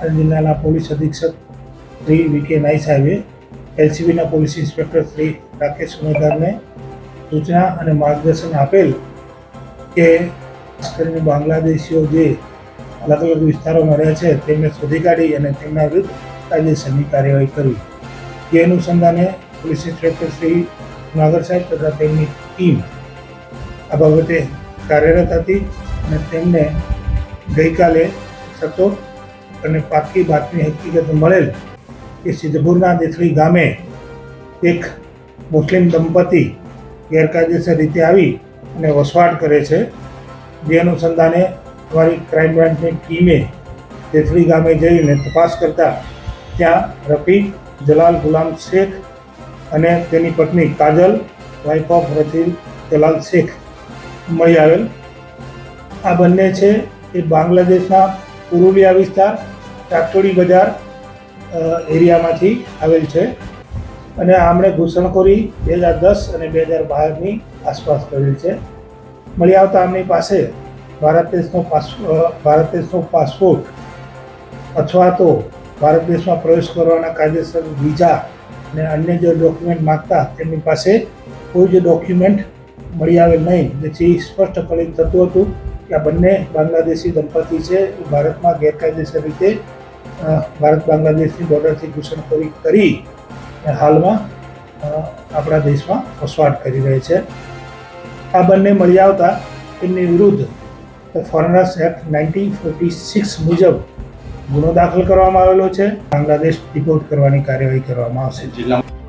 પાટણ જિલ્લાના પોલીસ અધિક્ષક શ્રી વી કે નાઈ સાહેબે એલસીબીના પોલીસ ઇન્સ્પેક્ટર શ્રી રાકેશ સુમેદારને સૂચના અને માર્ગદર્શન આપેલ કે કરીને બાંગ્લાદેશીઓ જે અલગ અલગ વિસ્તારોમાં રહે છે, તેમને શોધી કાઢી અને તેમના વિરુદ્ધ કાયદેસરની કાર્યવાહી કરવી. તે અનુસંધાને પોલીસ ઇન્સ્પેક્ટર શ્રી નાગર સાહેબ તથા તેમની ટીમ આ બાબતે કાર્યરત હતી અને તેમને ગઈકાલે સચોટ અને પાકી બાતમી હકીકત મળેલ કે સિદ્ધપુરના દેથળી ગામે એક મુસ્લિમ દંપતી ગેરકાયદેસર રીતે આવી અને વસવાટ કરે છે. જે અનુસંધાને અમારી ક્રાઇમ બ્રાન્ચની ટીમે દેથળી ગામે જઈને તપાસ કરતા ત્યાં રફીક, જલાલ ગુલામ શેખ અને તેની પત્ની કાજલ વાઇફ ઓફ રફીલ જલાલ શેખ મળી આવેલ. આ બંને છે એ બાંગ્લાદેશના પુરુલિયા વિસ્તાર ચાકચોડી બજાર એરિયામાંથી આવેલ છે. અને આમણે ઘૂસણખોરી બે હજાર દસ અને બે હજાર બારની આસપાસ કરેલ છે. મળી આવતા આમની પાસે ભારત દેશનો પાસ ભારત દેશનો પાસપોર્ટ અથવા તો ભારત દેશમાં પ્રવેશ કરવાના કાયદેસર વિઝા અને અન્ય જે ડોક્યુમેન્ટ માગતા તેમની પાસે કોઈ જ ડોક્યુમેન્ટ મળી આવેલ નહીં. જેથી સ્પષ્ટપણે થતું હતું કે આ બંને બાંગ્લાદેશી દંપતી છે. એ ભારતમાં ગેરકાયદેસર રીતે ભારત બાંગ્લાદેશની બોર્ડરથી ઘૂસણખોરી કરી હાલમાં આપણા દેશમાં વસવાટ કરી રહે છે. આ બંને મળી આવતા તેમની વિરુદ્ધ foreigners act nineteen forty six મુજબ ગુનો દાખલ કરવામાં આવેલો છે. બાંગ્લાદેશ ડિપોર્ટ કરવાની કાર્યવાહી કરવામાં આવશે. જિલ્લામાં